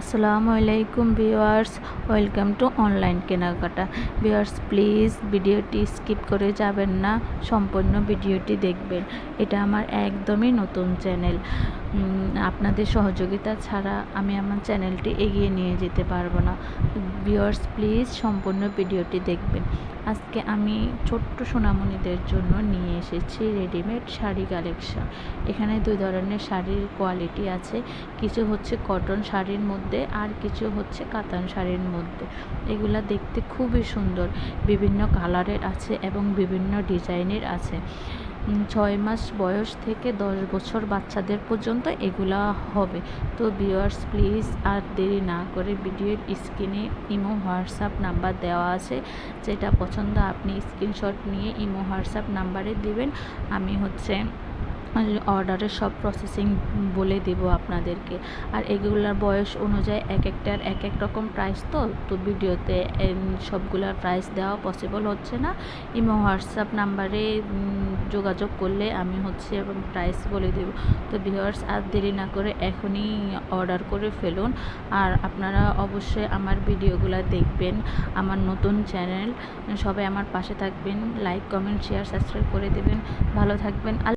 আসসালামু আলাইকুম viewers, welcome to online কেনাকাটা। ভিউয়ার্স, প্লিজ ভিডিওটি স্কিপ করে যাবেন না, সম্পূর্ণ ভিডিওটি দেখবেন। এটা আমার একদমই নতুন চ্যানেল। আপনাদের সহযোগিতা ছাড়া আমি আমার চ্যানেলটি এগিয়ে নিয়ে যেতে পারব না। ভিউয়ার্স প্লিজ সম্পূর্ণ ভিডিওটি দেখবেন। আজকে আমি ছোট্ট সোনামণিদের জন্য নিয়ে এসেছি রেডিমেড শাড়ি কালেকশন এখানে দুই ধরনের শাড়ির কোয়ালিটি আছে। কিছু হচ্ছে কটন শাড়ির মধ্যে আর কিছু হচ্ছে কাতান শাড়ির মধ্যে। এগুলা দেখতে খুবই সুন্দর। বিভিন্ন কালারের আছে এবং বিভিন্ন ডিজাইনের আছে। ছয় মাস বয়স থেকে দশ বছর বাচ্চাদের পর্যন্ত এগুলা হবে। তো ভিউয়ার্স প্লিজ আর দেরি না করে ভিডিওর স্ক্রিনে ইমো হোয়াটসঅ্যাপ নাম্বার দেওয়া আছে, যেটা পছন্দ আপনি স্ক্রিনশট নিয়ে ইমো হোয়াটসঅ্যাপ নাম্বারে দিবেন। আমি হচ্ছে অর্ডারের সব প্রসেসিং বলে দেব আপনাদেরকে। আর এগুলার বয়স অনুযায়ী এক একটার এক এক রকম প্রাইস তো তো ভিডিওতে সবগুলার প্রাইস দেওয়া পসিবল হচ্ছে না। ইমো, হোয়াটসঅ্যাপ নাম্বারে যোগাযোগ করলে আমি হচ্ছে প্রাইস বলে দেব। তো ভিউয়ার্স আর দেরি না করে এখনই অর্ডার করে ফেলুন। আর আপনারা অবশ্যই আমার ভিডিওগুলো দেখবেন, আমার নতুন চ্যানেল সবাই আমার পাশে থাকবেন লাইক কমেন্ট শেয়ার সাবস্ক্রাইব করে দেবেন। ভালো থাকবেন